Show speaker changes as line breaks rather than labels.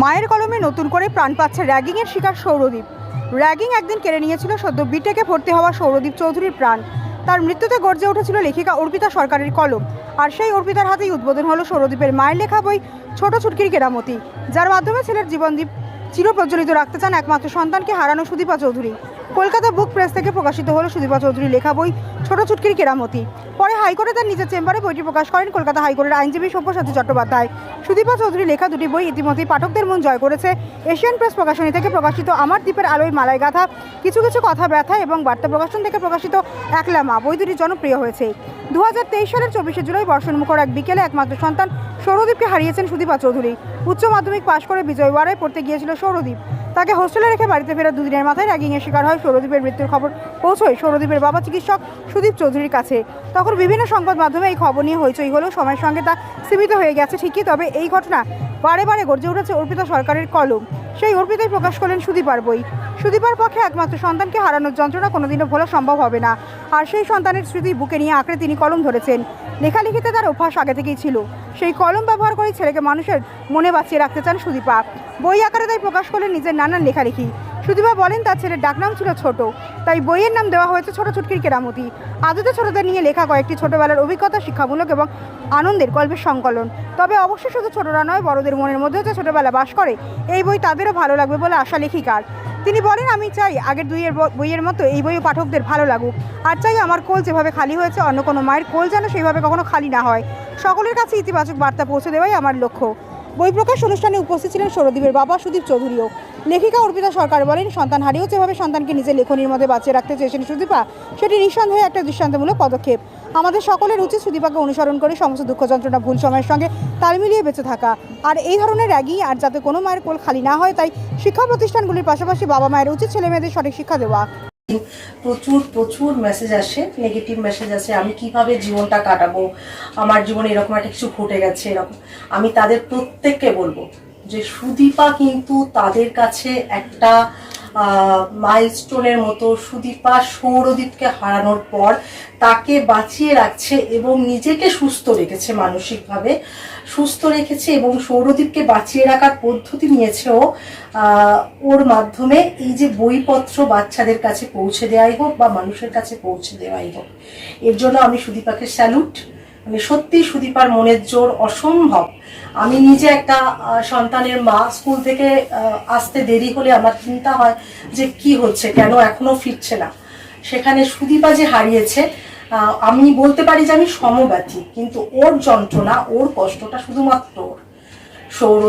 মায়ের কলমে নতুন করে প্রাণ পাচ্ছে র্যাগিংয়ের শিকার সৌরদীপ। র্যাগিং একদিন কেড়ে নিয়েছিল সদ্য বিটেকে ভর্তি হওয়া সৌরদীপ চৌধুরীর প্রাণ। তার মৃত্যুতে গর্জে উঠেছিল লেখিকা অর্পিতা সরকারের কলম। আর সেই অর্পিতার হাতেই উদ্বোধন হলো সৌরদীপের মায়ের লেখা বই, ছোট ছুটকির কেরামতি, যার মাধ্যমে ছেলের জীবনদীপ চিরপ্রজ্বলিত রাখতে চান একমাত্র সন্তানকে হারানো সুদীপা চৌধুরী। কলকাতা বুক প্রেস থেকে প্রকাশিত হলো সুদীপা চৌধুরীর লেখা বই, ছোট ছুটকির কেরামতি। পরে হাইকোর্টে তার নিজের চেম্বারে বইটি প্রকাশ করেন কলকাতা হাইকোর্টের আইনজীবী সব্যসাচী চট্টোপাধ্যায়। সুদীপা চৌধুরী লেখা দুটি বই ইতিমধ্যেই পাঠকদের মন জয় করেছে। এশিয়ান প্রেস প্রকাশনী থেকে প্রকাশিত আমার দ্বীপের আলোয় মালায় গাথা, কিছু কিছু কথা ব্যথা এবং বার্তা প্রকাশন থেকে প্রকাশিত একলা মা। বই দুটি জনপ্রিয় হয়েছে। দু হাজার তেইশ সালের চব্বিশে জুলাই বর্ষণমুখর এক বিকেলে একমাত্র সন্তান সৌরদীপকে হারিয়েছেন সুদীপা চৌধুরী। উচ্চ মাধ্যমিক পাশ করে বিজয়ওয়াড়ায় পড়তে গিয়েছিল সৌরদীপ। তাকে হোস্টেলে রেখে বাড়িতে ফেরা দুদিনের মাথায় র্যাগিংয়ের শিকার হয় সৌরদীপের মৃত্যুর খবর পৌঁছয়। সৌরদীপের বাবা চিকিৎসক সুদীপ চৌধুরীর কাছে। তখন বিভিন্ন সংবাদ মাধ্যমে এই খবর নিয়ে হইচই হলেও সময়ের সঙ্গে তা সীমিত হয়ে গেছে ঠিকই, তবে এই ঘটনা বারে বারে গর্জে উঠেছে অর্পিতা সরকারের কলম। সেই অর্পিতাই প্রকাশ করলেন সুদীপার বই। সুদীপার পক্ষে একমাত্র সন্তানকে হারানোর যন্ত্রণা কোনোদিনও ভোলা সম্ভব হবে না। আর সেই সন্তানের স্মৃতি বুকে নিয়ে আঁকড়ে তিনি কলম ধরেছেন। লেখালেখিতে তার অভ্যাস আগে থেকেই ছিল। সেই কলম ব্যবহার করে ছেলেকে মানুষের মনে বাঁচিয়ে রাখতে চান সুদীপা। বই আকারে তাই প্রকাশ করলেন নিজের নানান লেখালেখি। সুদীপা বলেন, তার ছেলের ডাকনাম ছিল ছোট। তাই বইয়ের নাম দেওয়া হয়েছে ছোট ছুটকির কেরামতি। আদতে ছোটদের নিয়ে লেখা কয়েকটি ছোটবেলার অভিজ্ঞতা, শিক্ষামূলক এবং আনন্দের গল্পের সংকলন। তবে অবশ্যই শুধু ছোটরা নয়, বড়দের মনের মধ্যেও যে ছোটবেলা বাস করে, এই বই তাদেরও ভালো লাগবে বলে আশা লেখিকার। তিনি বলেন, আমি চাই আগের দুইয়ের বইয়ের মতো এই বইও পাঠকদের ভালো লাগুক। আর চাই আমার কোল যেভাবে খালি হয়েছে, অন্য কোনো মায়ের কোল যেন সেইভাবে কখনো খালি না হয়। সকলের কাছে ইতিবাচক বার্তা পৌঁছে দেওয়াই আমার লক্ষ্য। বই প্রকাশ অনুষ্ঠানে উপস্থিত ছিলেন সৌরদীপের বাবা সুদীপ চৌধুরীও। লেখিকা অর্পিতা সরকার বলেন, সন্তান হারিয়েও যেভাবে সন্তানকে নিজের লেখনীর মধ্যে বাঁচিয়ে রাখতে চেয়েছেন সুদীপা, সেটি নিঃসন্দেহে একটা দৃষ্টান্তমূলক পদক্ষেপ। আমাদের সকলের উচিত সুদীপাকে অনুসরণ করে সমস্ত দুঃখ যন্ত্রণা ভুল সময়ের সঙ্গে তাল মিলিয়ে বেঁচে থাকা। আর এই ধরনের র্যাগি আর যাতে কোনো মায়ের কোল খালি না হয়, তাই শিক্ষা প্রতিষ্ঠানগুলির পাশাপাশি বাবা মায়ের উচিত ছেলে মেয়েদের সঠিক শিক্ষা দেওয়া।
প্রচুর প্রচুর মেসেজ আসে নেগেটিভ মেসেজ আসে, আমি কীভাবে জীবনটা কাটাবো? আমার জীবনে এরকম একটা কিছু ঘটে গেছে, এরকম। আমি তাদের প্রত্যেককে বলব যে সুদীপা কিন্তু তাদের কাছে একটা মাইলস্টোনের মতো সুদীপা সৌরদীপকে হারানোর পর তাকে বাঁচিয়ে রাখছে এবং নিজেকে সুস্থ রেখেছে মানসিকভাবে। সুস্থ রেখেছে এবং সৌরদীপকে বাঁচিয়ে রাখার পদ্ধতি নিয়েছে ও ওর মাধ্যমে এই যে বইপত্র বাচ্চাদের কাছে পৌঁছে দেওয়াই হোক বা মানুষের কাছে পৌঁছে দেওয়াই হোক। এর জন্য আমি সুদীপাকে স্যালুট মানে সত্যি সুদীপার মনের জোর অসম্ভব। আমি নিজে একটা সন্তানের মা স্কুল থেকে আসতে দেরি হলে আমার চিন্তা হয় যে কি হচ্ছে, কেন এখনও ফিরছে না। সেখানে সুদীপা যে হারিয়েছে আমি বলতে পারি যে আমি সমব্যথী, কিন্তু ওর যন্ত্রণা, ওর কষ্টটা শুধুমাত্র সৌর